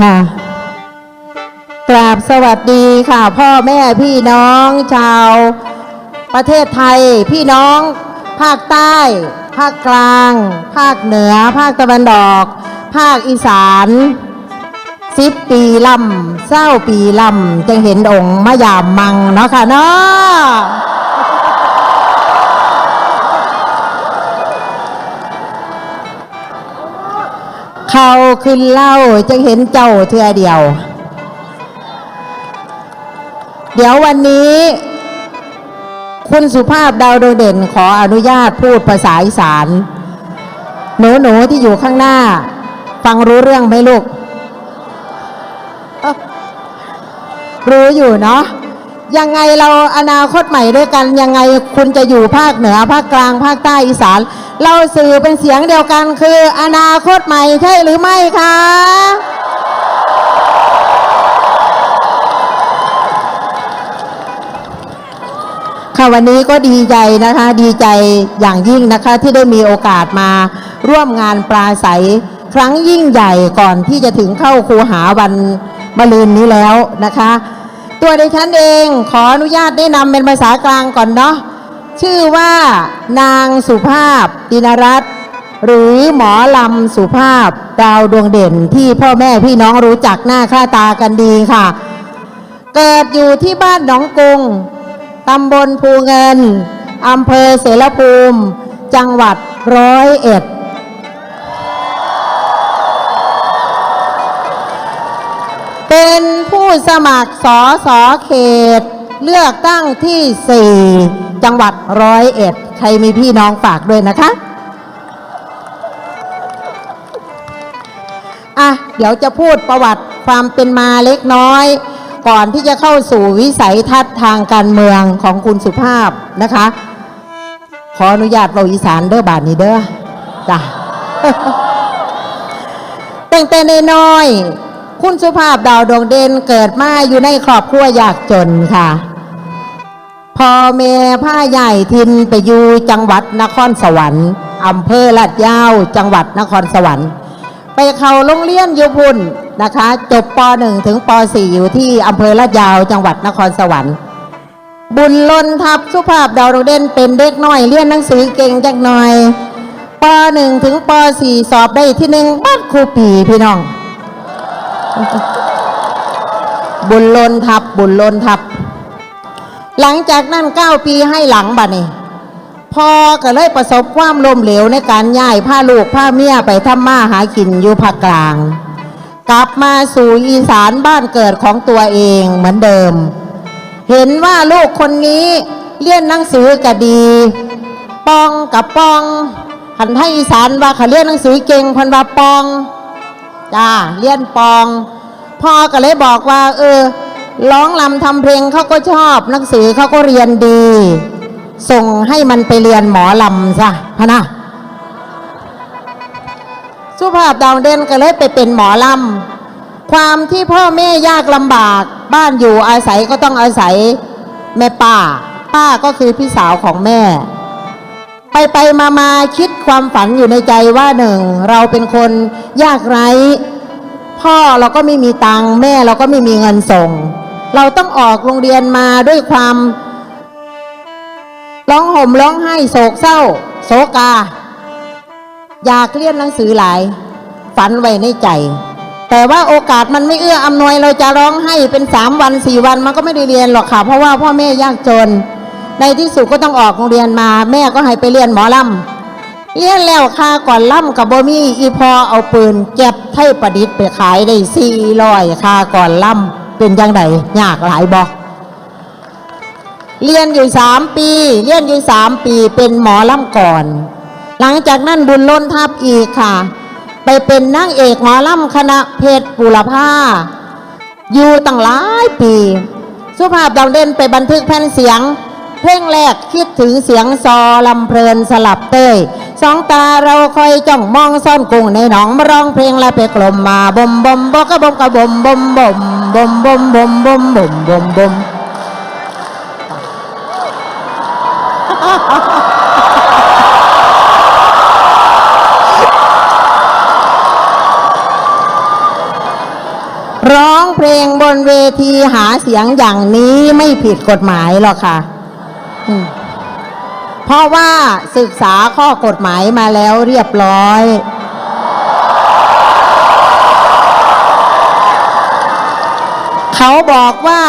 ค่ะ กราบสวัสดีค่ะ พ่อแม่พี่น้องชาว ประเทศไทยพี่น้อง ภาคใต้ ภาคกลาง ภาคเหนือ ภาคตะวันออก ภาคอีสานสิบปีลำเศร้าปีลำจึงเห็นองค์มะยามมังเนาะค่ะเนาะ เขาขึ้นเล่าจึงเห็นเจ้าเทือเดียว เดี๋ยววันนี้ คุณสุภาพดาวโดดเด่นขออนุญาตพูดภาษาอีสานหนูหนูที่อยู่ข้างหน้า ฟังรู้เรื่องไหมลูก รู้อยู่เนาะ ยังไงเราอนาคตใหม่ด้วยกันยังไงคุณจะอยู่ภาคเหนือภาคกลางภาคใต้อีสาน เราสื่อเป็นเสียงเดียวกันคืออนาคตใหม่ใช่หรือไม่คะค่ะวันนี้ก็ดีใจนะคะดีใจอย่างยิ่งนะคะที่ได้มีโอกาสมาร่วมงานปลาใสครั้งยิ่งใหญ่ก่อนที่จะถึงเข้าคูหาวันมะรืนนี้แล้วนะคะ ตัวดิฉันเองขออนุญาตได้นำเป็นภาษากลางก่อนเนาะชื่อว่านางสุภาพดินรัตน์หรือหมอลำสุภาพดาวดวงเด่นที่พ่อแม่พี่น้องรู้จักหน้าค่าตากันดีค่ะ เกิดอยู่ที่บ้านหนองกุงตำบลภูเงินอำเภอเสรภูมิ จังหวัดร้อยเอ็ด ผู้สมัครสอสอเขต เลือกตั้งที่ 4 จังหวัดร้อยเอ็ดใครมีพี่น้องฝากด้วยนะคะอะเดี๋ยวจะพูดประวัติความเป็นมาเล็กน้อย ก่อนที่จะเข้าสู่วิสัยทัศน์ทางการเมืองของคุณสุภาพนะคะ ขออนุญาตเราอีสานเด้อบาทนี้เด้อจ้ะตั้งแต่น้อย คุณสุภาพดาวดวงเด่นเกิดมาอยู่ในครอบครัวยากจนค่ะพ่อแม่ผ้าใหญ่ทินไปอยู่จังหวัดนครสวรรค์อำเภอลาดยาว จังหวัดนครสวรรค์ ไปเข้าโรงเรียนอยุพุนนะคะ จบป .1 ถึงป .4 อยู่ที่อำเภอลาดยาว จังหวัดนครสวรรค์ บุญล้นทับสุภาพดาวดวงเด่นเป็นเด็กน้อยเรียนหนังสือเก่งจักหน่อยป .1 ถึงป .4 สอบได้ที่หนึ่งบ้านครูปีพี่น้อง บุญลนทับ บุญลนทับ หลังจากนั้นเก้าปีให้หลังบัดนี้พ่อก็เลยประสบความล้มเหลวในการย้ายผ้าลูกผ้าเมียไปทำมาหากินอยู่ภาคกลาง กลับมาสู่อีสานบ้านเกิดของตัวเองเหมือนเดิม เห็นว่าลูกคนนี้เรียนหนังสือก็ดี ปองกับปองหันให้อีสานว่าเขาเรียนหนังสือเก่งพันว่าปอง จ้าเลี้ยนปอง พ่อก็เลยบอกว่า เออร้องลำทำเพลงเขาก็ชอบหนังสือเขาก็เรียนดี ส่งให้มันไปเรียนหมอลำซะพะนะสุภาพดาวเด่นก็เลยไปเป็นหมอลำความที่พ่อแม่ยากลำบาก บ้านอยู่อาศัยก็ต้องอาศัยแม่ป้า ป้าก็คือพี่สาวของแม่ ไปไปมามาคิดความฝันอยู่ในใจว่าหนึ่ง เราเป็นคนยากไร้ พ่อเราก็ไม่มีตังค์แม่เราก็ไม่มีเงินส่ง เราต้องออกโรงเรียนมาด้วยความ ร้องห่มร้องไห้โศกเศร้า โศกา อยากเรียนหนังสือหลาย ฝันไว้ในใจ แต่ว่าโอกาสมันไม่เอื้ออำนวยเราจะร้องให้เป็นสามวันสี่วันมันก็ไม่ได้เรียนหรอกค่ะ เพราะว่าพ่อแม่ยากจน ในที่สุดก็ต้องออกโรงเรียนมา แม่ก็ให้ไปเรียนหมอลำเรียนแล้วค่าก่อนล่ำกับบ่มีอีพอเอาปืนเก็บไทยประดิษฐ์ไปขายได้สี่ร้อยค่าก่อนล่ำเป็นยังไงยากหลายบอกเรียนอยู่สามปี เรียนอยู่สามปีเป็นหมอลำก่อน หลังจากนั้นบุญล้นทับอีกค่ะ ไปเป็นนางเอกหมอลำคณะเพชรบุรพาอยู่ตั้งหลายปี สุภาพดาวเด่นไปบันทึกแผ่นเสียง เพลงแรกคิดถึงเสียงซอลำเพลินสลับเต้ยสองตาเราคอยจ้องมองซ่อนกุ้งในหนองมาร้องเพลงและไปกลมมาบมบมบอกระบมกระบมบมบมบมบมบมบมบมบมบมร้องเพลงบนเวทีหาเสียงอย่างนี้ไม่ผิดกฎหมายหรอกค่ะ เพราะว่าศึกษาข้อกฎหมายมาแล้วเรียบร้อย เขาบอกว่า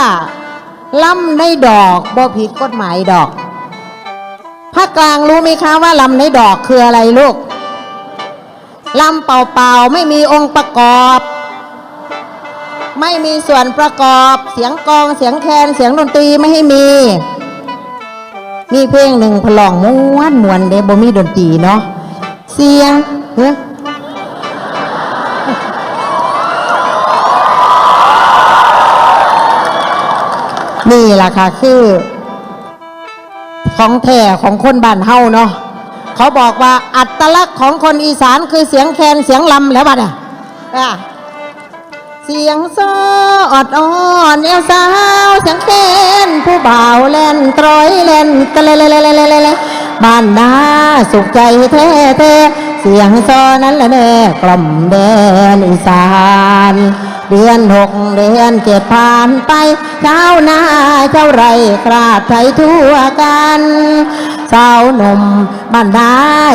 ล่ำในดอกบ่ผิดกฎหมายดอกภาคกลางรู้ไหมคะว่าลำในดอกคืออะไรลูกลำเปล่าๆไม่มีองค์ประกอบ ไม่มีส่วนประกอบ เสียงกองเสียงแคนเสียงดนตรีไม่ให้มี มีเพลงหนึ่งพลองม้วนมวนเดบ่มีดนตรีเนาะเสียงเฮ้ยนี่แหละค่ะ คือ ของแท้ของคนบ้านเฮาเนาะเขาบอกว่าอัตลักษณ์ของคนอีสานคือเสียงแคนเสียงลำแล้วบัดอะ เสียงซออดอ่อนเอวสาวเสียงเต้นผู้บ่าวเล่นตรอยเล่นตะเลเลเลเลเลเลบ้านนาสุขใจแท้แท้เสียงซอนั้นแหละแน่กล่อมแดนอีสานเดือนหกเดือนเจ็ดผ่านไปเจ้าหน้าเจ้าไรคราดไทยทั่วกันสาวหนุ่มบ้านนา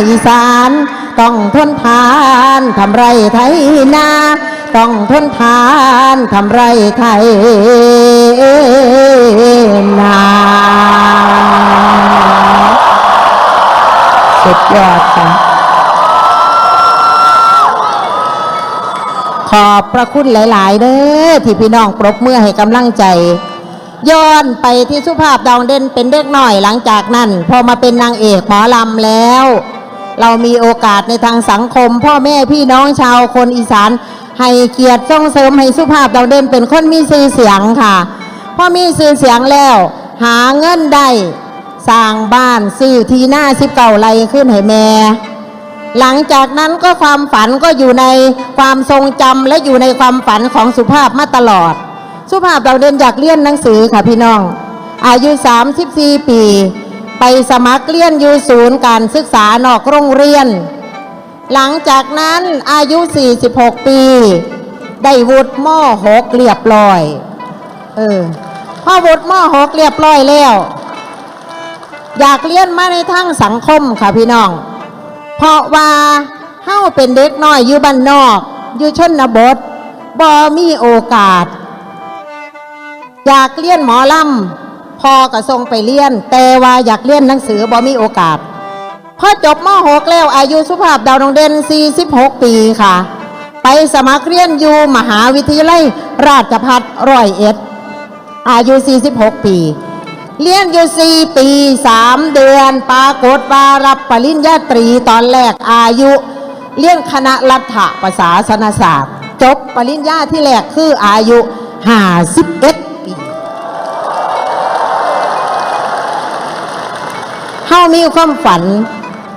อีสาน ต้องทนทานทำไรไทยนา ต้องทนทานทำไรไทยนาสุดยอดค่ะขอบพระคุณหลาย ๆเด้อที่พี่น้องปรบมือให้กำลังใจย้อนไปที่สุภาพดาวเด่นเป็นเด็กหน่อยหลังจากนั้น พอมาเป็นนางเอกหมอลำแล้ว เรามีโอกาสในทางสังคม พ่อแม่พี่น้องชาวคนอีสาน ให้เกียรติส่งเสริมให้สุภาพดาเด่นเป็นคนมีชื่อเสียงค่ะพอมีชื่อเสียงแล้ว หาเงินได้สร้างบ้านซื้อทีหน้าสิบเก่าไรขึ้นให้แม่ หลังจากนั้นก็ความฝันก็อยู่ในความทรงจำและอยู่ในความฝันของสุภาพมาตลอด สุภาพเราเดินอยากเรียนหนังสือค่ะพี่น้อง อายุ 34 ปี ไปสมัครเรียนอยู่ศูนย์การศึกษานอกโรงเรียน หลังจากนั้นอายุ 46 ปี ได้วุฒิม .6 เรียบร้อย เออพอวุฒิม .6 เรียบร้อยแล้ว อยากเรียนมาในทางสังคมค่ะพี่น้อง เพราะว่าเฮ้าเป็นเด็กน้อยอยู่บ้านนอก อยู่ชนบทบ่มีโอกาส อยากเรียนหมอลำพอก็ส่งไปเรียน แต่ว่าอยากเรียนหนังสือบ่มีโอกาส พอจบม .6 แล้วอายุสุภาพดาวดวงเด่น 46 ปีค่ะ ไปสมัครเรียนอยู่มหาวิทยาลัยราชภัฏร้อยเอ็ดอายุ 46 ปี เรียนอยู่ 4 ปี 3 เดือน ปรากฏว่ารับปริญญาตรีตอนแรกอายุ เรียนคณะรัฐประศาสนศาสตร์ จบปริญญาที่แรกคืออายุ 51ปีเฮามีความฝัน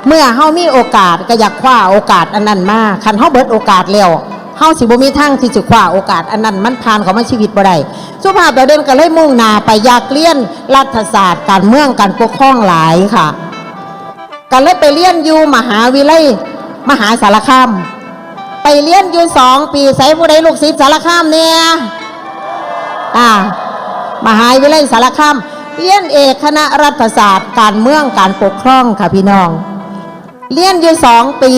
เมื่อเฮามีโอกาสก็อยากคว้าโอกาสอันนั้นมาคันเฮาเบิดโอกาสแล้วเฮาสิบ่มีทางที่จะคว้าโอกาสอันนั้นมันผ่านเข้ามาชีวิตบ่ได้สุภาพดาวเด่นก็เลยมุ่งหน้าไปอยากเรียนรัฐศาสตร์ การเมืองการปกครองหลายค่ะก็เลยไปเรียนอยู่มหาวิทยาลัยมหาสารคามไปเรียนอยู่สองปีใส่ผู้ใดลูกศิษย์สารคามเนี่ยอ่ามหาวิทยาลัยสารคามเรียนเอกคณะรัฐศาสตร์ การเมืองการปกครองค่ะพี่น้อง เรียนอยู่สองปี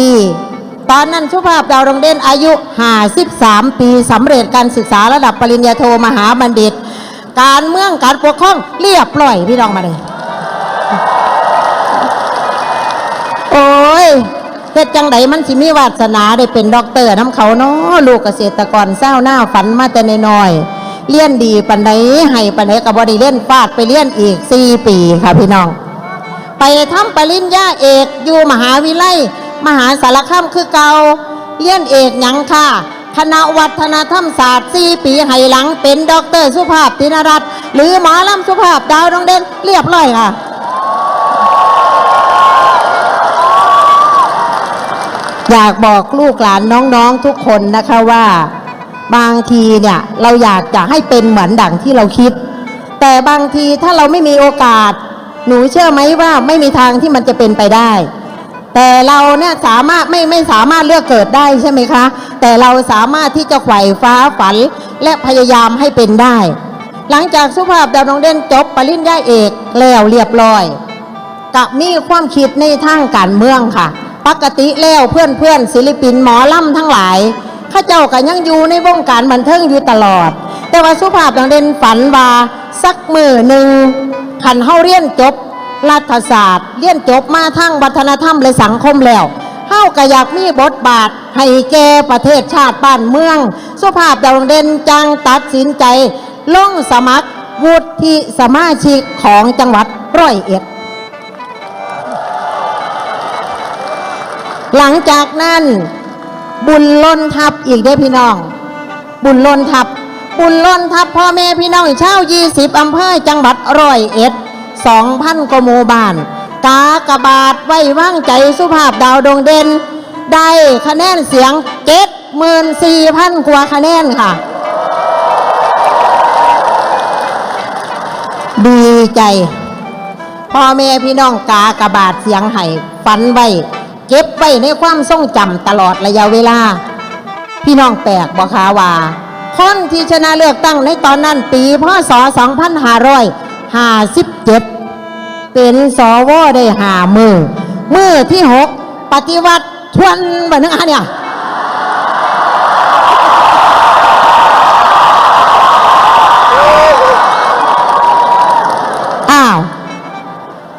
ตอนนั้นสุภาพดาวดวงเด่นอายุ53ปีสำเร็จการศึกษาระดับปริญญาโทมหาบัณฑิต การเมืองการปกครองเรียบร้อยพี่น้องมาเลยโอ้ยเฮ็ดจังไดมันสิมีวาสนาได้เป็นด็อกเตอร์น้ำเขาเนาะลูกเกษตรกรเศร้าหน้าฝันมาแต่นน้อยเลี้ยนดีปันใดให้ปันใดกับบอดีเล่นฟาดไปเลี้ยนอีก4ปีค่ะพี่น้อง ไปทำปริญญาเอกอยู่มหาวิทยาลัยมหาสารคามคือเกาเลี้ยนเอกหยังค่ะ คณะวัฒนธรรมศาสตร์สี่ปีไหหลังเป็นด็อกเตอร์สุภาพตินรัตน์หรือหมอลำสุภาพดาวดวงเด่นเรียบร้อยค่ะอยากบอกลูกหลานน้องๆทุกคนนะคะว่า บางทีเนี่ยเราอยากจะให้เป็นเหมือนดั่งที่เราคิด แต่บางทีถ้าเราไม่มีโอกาส หนูเชื่อไหมว่าไม่มีทางที่มันจะเป็นไปได้ แต่เราเนี่ยสามารถไม่ไม่สามารถเลือกเกิดได้ใช่ไหมคะ แต่เราสามารถที่จะไขว่ฟ้าฝันและพยายามให้เป็นได้ หลังจากสุภาพดาวดวงเด่นจบปริญญาเอกแล้วเรียบร้อยกับมีความคิดในทางการเมืองค่ะ ปกติแล้วเพื่อนเพื่อนศิลปินหมอลำทั้งหลาย ข้าเจ้าก็ยังอยู่ในวงการบันเทิงอยู่ตลอด แต่ว่าสุภาพดังเด่นฝันว่าสักมือหนึ่งขันเฮาเรียนจบรัฐศาสตร์ เรียนจบมาทางวัฒนธรรมและสังคมแล้วเฮาก็อยากมีบทบาทให้แก่ประเทศชาติบ้านเมือง สุภาพดาวเด่นจังตัดสินใจ ลงสมัครวุฒิสมาชิกของจังหวัดร้อยเอ็ด หลังจากนั้น บุญล้นทับอีกได้อพี่น้อง บุญล้นทับ บุญล้นทับพ่อแม่พี่น้องชาวยี่สิบอำเภอจังหวัดร้อยเอ็ดสองพันกว่าหมู่บ้าน กากระบาทไว้ว่างใจสุภาพดาวดวงเด่นได้คะแนนเสียงเจ็ดหมื่นสี่พันกว่าคะแนนค่ะ ดีใจพ่อแม่พี่น้องกากระบาดเสียงไห้ฝันไว้ เก็บไว้ในความทรงจำตลอดระยะเวลา พี่น้องแปลกบอกคาว่าคนที่ชนะเลือกตั้งในตอนนั้นปีพศ 2557 เป็นสวได้หามือ มือที่หกปฏิวัติทวนบบนึงอะเนี่ยอ้าว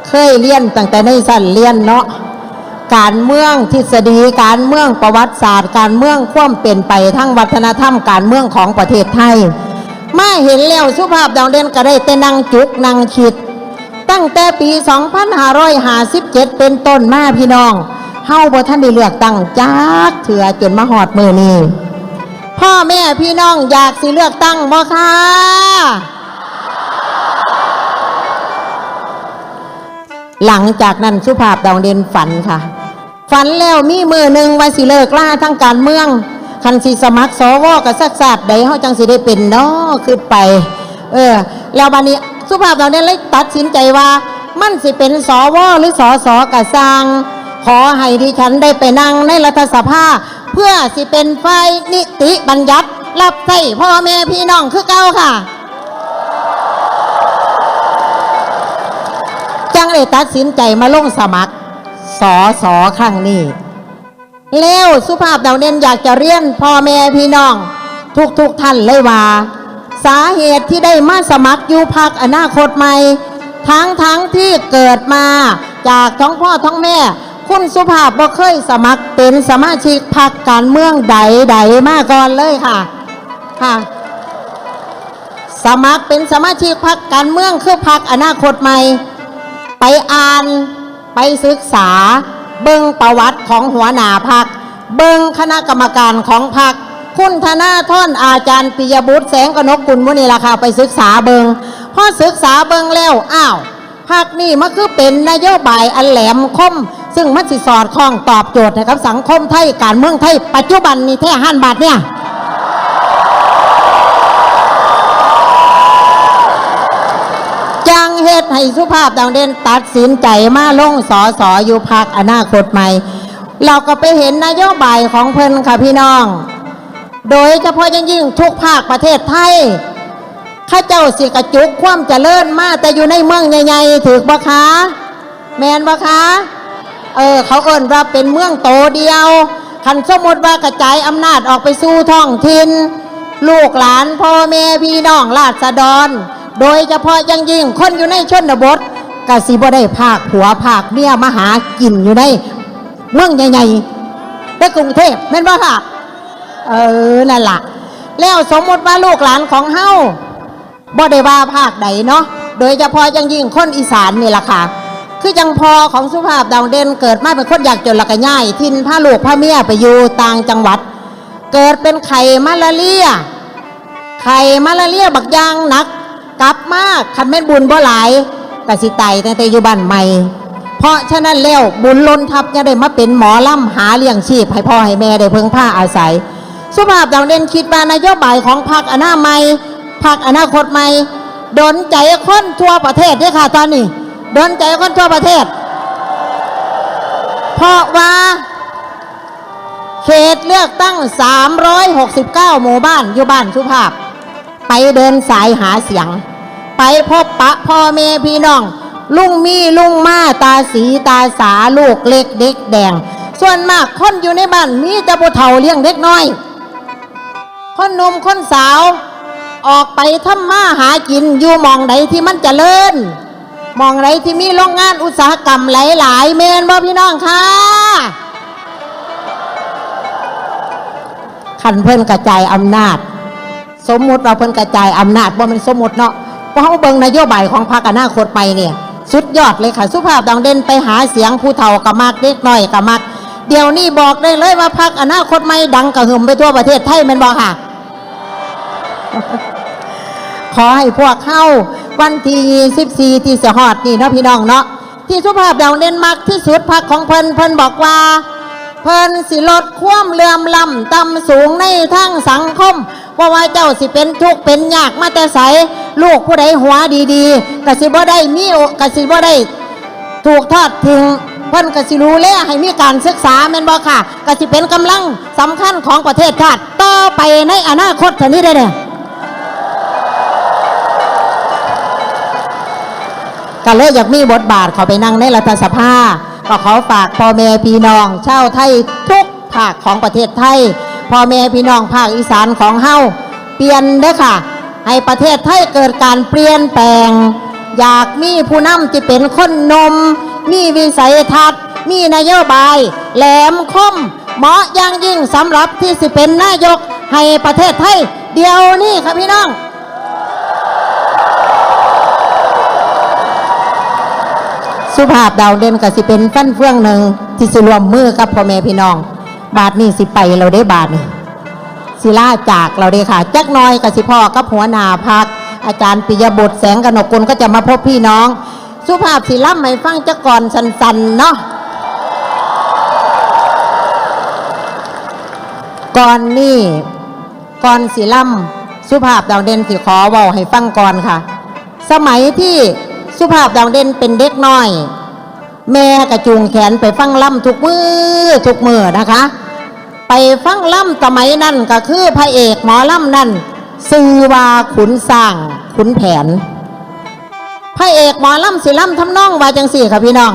เคยเรียนตั้งแต่ในสั้นเรียนเนาะ การเมืองทฤษฎีการเมืองประวัติศาสตร์ การเมืองความเปลี่ยนไปทั้งวัฒนธรรมการเมืองของประเทศไทย มาเห็นแล้วสุภาพดาวเด่นก็ได้แต่นั่งจุกนั่งคิด ตั้งแต่ปี 2557 เป็นต้นมาพี่น้องเฮาบ่ท่านได้เลือกตั้งจักเถื่อจนมาหอดมือนี้พ่อแม่พี่น้องอยากสิเลือกตั้งบ่คะหลังจากนั้นสุภาพดาวเด่นฝันค่ะ ฝันแล้วมีมือหนึ่งว่าสิเลิกล่าทั้งการเมืองคันสิสมัครสวกับสักศาสตร์ใดเฮาจังสิได้เป็นเนาะขึ้นไป เออ แล้วบัดนี้สุภาพดาวเด่เลยตัดสินใจว่า มันสิเป็นสวหรือสอสอกะสร้าง ขอให้ดิฉันได้ไปนั่งในรัฐสภา เพื่อสิเป็นฝ่ายนิติบัญญัติ รับใช้พ่อแม่พี่น้องคือเก่าค่ะจังเลยตัดสินใจมาลงสมัคร สอสอครั้งนี้แล้วสุภาพดาวเด่นอยากจะเรียนพ่อแม่พี่น้อง ทุกทุกท่านเลยว่า สาเหตุที่ได้มาสมัครอยู่พักอนาคตใหม่ ทั้งทั้งที่เกิดมาจากท้องพ่อท้องแม่ คุณสุภาพบ่เคยสมัครเป็นสมาชิกพักการเมืองใดๆมาก่อนเลยค่ะค่ะ สมัครเป็นสมาชิกพักการเมืองคือพักอนาคตใหม่ ไปอ่าน ไปศึกษา เบิ่งประวัติของหัวหน้าพัก เบิ่งคณะกรรมการของพักคุณธนาท่อนอาจารย์ปิยบุตรแสงกนกกุลมุนีราคาไปศึกษาเบิงพอศึกษาเบิงแล้วอ้าวพักนี่มันคือเป็นนโยบายอันแหลมคม ซึ่งมันสิสอดคล้องตอบโจทย์ให้กับสังคมไทยการเมืองไทย ปัจจุบันนี้แท้ห้านบาทเนี่ย จังเฮ็ดให้สุภาพดาวเด่นตัดสินใจมาลงสอสออยู่พักอนาคตใหม่ เราก็ไปเห็นนโยบายของเพิ่นค่ะพี่น้อง โดยเฉพาะอยังยิ่งทุกภาคประเทศไทยข้าเจ้าสิกระจุกความเจริญมาแต่อยู่ในเมืองใหญ่ๆถือบ่คะแมนบ่คะเออเขาเอิ้นว่าเป็นเมืองโตเดียวคันสมมติว่ากระจายอำนาจออกไปสู่ท้องถิ่นลูกหลานพ่อแม่พี่น้องราษฎร โดยเฉพาะยังยิ่งคนอยู่ในชนบทกสิบ่ได้ภาคผัวภาคเมียมาหากินอยู่ในเมืองใหญ่ๆในกรุงเทพแม่นบ่ค่ะ เออนั่นล่ะแล้วสมมติว่าลูกหลานของเฮาบ่ได้ว่าภาคใดเนาะโดยเฉพาะยังยิ่งคนอีสานนี่ล่ะค่ะ คือจังพอของสุภาพดาวเด่นเกิดมาเป็นคนอยากจนละก็ย่ายทินพาลูกพาเมียไปอยู่ต่างจังหวัด เกิดเป็นไข่มาลาเรียไข่มาลาเรียบักยางหนัก กลับมาคันแม่นบุญบ่หลายกสิไตแต่แต่อยู่บ้านใหม่ เพราะฉะนั้นแล้วบุญล้นทับจะได้มาเป็นหมอล่ำหาเลี้ยงชีพให้พ่อให้แม่ได้เพิ่งผ้าอาศัย สุภาพดาวเด่นคิดว่านโยบายของพรรคอนาใหมัยพรรคอนาคตใหม่ดนใจคนทั่วประเทศด้วยค่ะตอนนี้ดนใจคนทั่วประเทศ เพราะว่า เขตเลือกตั้ง 369 หมู่บ้านอยู่บ้านสุภาพ ไปเดินสายหาเสียง ไปพบปะพ่อแม่พี่น้อง ลุงมีลุงมาตาสีตาสาลูกเล็กเด็กแดง ส่วนมากคนอยู่ในบ้านมีแต่ผู้เฒ่าเลี้ยงเด็กน้อย คนหนุ่มคนสาว ออกไปทำมาหากินอยู่มองใดที่มันเจริญมองใดที่มีโรงงานอุตสาหกรรมหลาย ๆ เมนบ่พี่น้องค่ะขันเพิ่นกระจายอำนาจ สมมุติว่าเพิ่นกระจายอำนาจว่ามันสมมุติเนาะเพราะเขาเบิ่งนโยบายของพรรคอนาคตไปเนี่ย สุดยอดเลยค่ะ สุภาพดังเด่นไปหาเสียงผู้เฒ่ากับมากเด็กน้อยกับมากเดี๋ยวนี้บอกได้เลยว่าพรรคอนาคตใหม่ดังกระหึ่มไปทั่วประเทศไทยมันบอกค่ะ ขอให้พวกเข้าวันที่24ที่สหอดนี่เนาะพี่น้องเนาะที่สุภาพดาวเด่นมักที่สุดพักของเพิ่นเพิ่นบอกว่า เพิ่นสิลดความเลื่อมล้ำต่ำสูงในทางสังคม ว่าว่าเจ้าสิเป็นทุกข์เป็นยากมาแต่ใสลูกผู้ใดหัวดีๆกสิบ่ได้มีกสิบ่ได้ถูกทอดทิ้งเพิ่นกสิรู้แลให้มีการศึกษาแม่นบ่ค่ะกสิเป็นกำลังสำคัญของประเทศชาติต่อไปในอนาคตเท่านี้ได้เนี่ยก็เลยอยากมีบทบาทเขาไปนั่งในรัฐสภาก็ขอฝากพ่อแม่พี่น้องชาวไทยทุกภาคของประเทศไทย พ่อแม่พี่น้องภาคอีสานของเฮาเปลี่ยนเด้อค่ะ ให้ประเทศไทยเกิดการเปลี่ยนแปลง อยากมีผู้นำที่เป็นคนนม มีวิสัยทัศน์ มีนโยบาย แหลมคม เหมาะอย่างยิ่งสำหรับที่สิเป็นนายกให้ประเทศไทยเดียวนี้ค่ะพี่น้องสุภาพดาวเด่นก็สิเป็นฟันเฟืองหนึ่งที่สิรวมมือกับพ่อแม่พี่น้อง บาทนี่สิไปเราได้บาทนี่ศิลาจากเราได้ค่ะจักหน้อยกับสิพ่อกับหัวหน้าพัก อาจารย์ปิยบุตรแสงกนกกุลก็จะมาพบพี่น้อง สุภาพศิล่ำไม่ฟังจักก่อนสันๆเนาะก่อนนี่ก่อนศิล่ำสุภาพดาวเด่นสิขอเว้าให้ฟังก่อนค่ะ สมัยที่สุภาพดาวเด่นเป็นเด็กน้อย แม่กระจูงแขนไปฟังล่ำทุกมือทุกมือนะคะ ไปฟังล่ำสมัยนั้นก็คือพระเอกหมอล่ำนั่นซื้อว่าขุนสร้างขุนแผน พระเอกหมอล่ำสิล่ำทำนองว่าจังสี่ค่ะพี่น้อง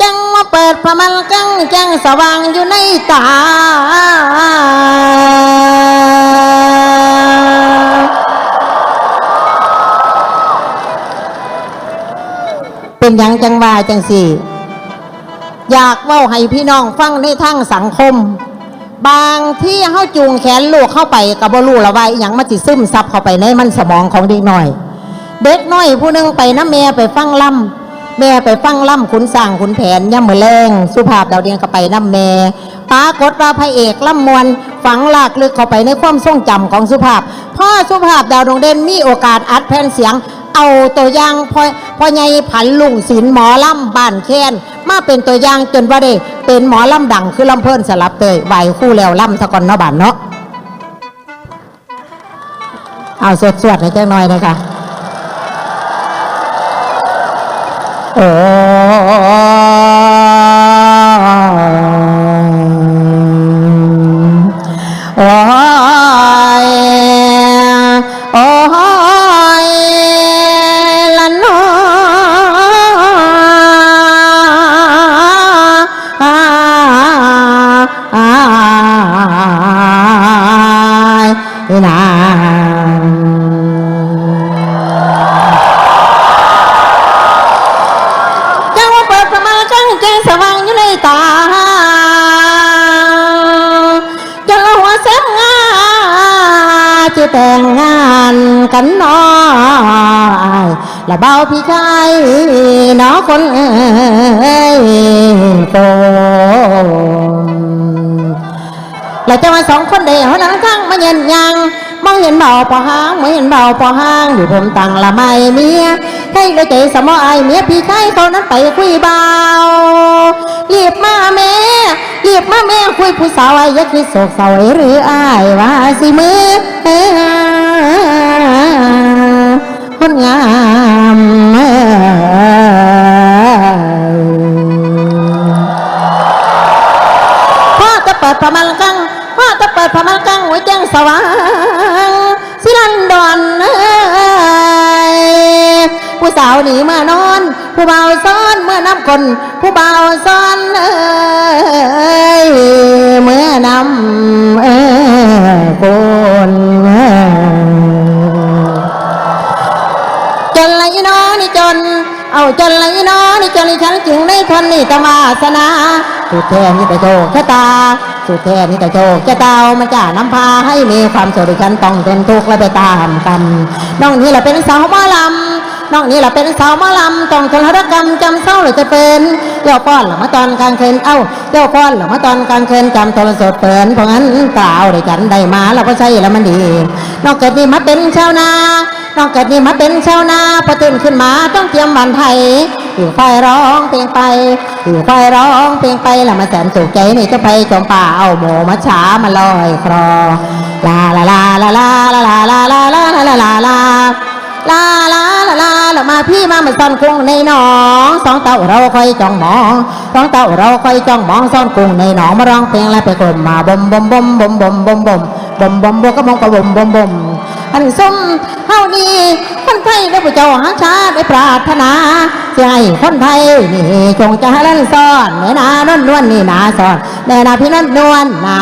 จังมาเปิดพระมันกังจังสว่างอยู่ในตา เป็นยังจังว่าจังสี่ อยากเว่าให้พี่น้องฟังในทางสังคม บางที่เฮาจูงแขนลูกเข้าไปกับบรู้ละว่าอย่างมาจิซึมซับเข้าไปในมันสมองของเด็กน้อย เด็กน้อยผู้นึงไปน้ำแม่ไปฟังล่ำแม่ไปฟังล่ำขุนสร้างขุนแผนย่ำมือแรงสุภาพดาวเดียงก็ไปน้ำแม่ปากฏว่าพระเอกล่ำมวนฝังหลากลึกเข้าไปในความทรงจำของสุภาพพ่อสุภาพดาวดวงเด่นมีโอกาสอัดแผ่นเสียง เอาตัวอย่างพ่อพ่อใหญ่ผันลุงศิลหมอล่ำบ้านแค้นมาเป็นตัวอย่างจนว่าได้เป็นหมอล่ำดังคือลำเพิ่นสลับเตยไหวคู่แล้วล่ำสะกอนเนาะบ้านเนาะเอาสวดสวดให้จังหน่อยนะคะโอ้ จังว่าเปิดประมาจังใจสว่างอยู่ในตาจะละหัวแสงงาจะแต่งงานกันน้อยละเบาพี่ชายน้อคนเอ้ยโกเราจะมาสองคนเดียวนั่งข้างมาเย็นยัง มองเห็นเบาพอห้างไม่เห็นเบาพอห้างอยู่ผมตังละไม่เมียให้เลยใจสมอไอเมียพี่ใครเขานั้นไปคุยเบาหยิบมาแม่หยิบมาแม่คุยผู้สาวไอ้ยักษ์คือโศกเศร้าหรืออายว่าสิมือ ตวาสนา สุดแท้นี่แต่โชคชะตา สุดแท้นี่แต่โชคชะตา มันจะนำพาให้มีความสุขดิฉันต้องทนทุกข์และไปตามกันน้องนี่แหละเป็นสาวมอลำน้องนี่แหละเป็นสาวมอลำต้องทนรกรรมจำเศร้าหรือจะเป็นเจ้าป้อนหรือมาตอนกลางคืนเอ้าเจ้าป้อนหรือมาตอนกลางคืนจำโทรศัพท์เปินเพราะงั้นกล่าวด้วยกันได้มาแล้วก็ใช่แล้วมันดีน้องเกิดนี่มาเป็นชาวนาน้องเกิดนี่มาเป็นชาวนาพอตื่นขึ้นมาต้องเตรียมบันไทย อยู่ไฟร้องเพลงไปอยู่ไฟร้องเพลงไปแล้วมาแสนสุขใจนี่จะไปจมป่าเอาหมูมาฉามาลอยครอลาลาลาลาลาลาลาลาลาลาลาลาลาลาลาลาลาลาล้วมาพี่มามือนซ่อนกุ้งในหนองสองเต่าเราคอยจ้องมองสองเต่าเราคอยจ้องมองซ่อนกุ้งในหนองมาร้องเพลงแล้วไปกลมมาบ่มบ่มบ่มบ่มบ่มบ่มบ่มบ่มบมบมก็มองก็บ่มบ่มบ่มอันส้มเฮานี่ ไทยได้ผู้เจ้าหาชาติได้ปรารถนาจะให้คนไทยนี่จงจะให้ลันซ่อนแม่นานวลนวลนี่นาซ่อนแม่นาพี่นั่นนวลนา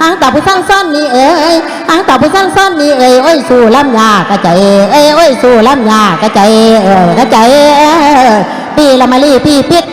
หางตาผู้สร้างซ่อนนี่เอ้ยหางตาผู้สร้างซ่อนนี่เอ้ยโอ้ยสู่ลำยากระใจเอ้ยโอ้ยสู่ลำยากระใจเอ้ยกระใจเอ้ยปีละมาลีปีปิด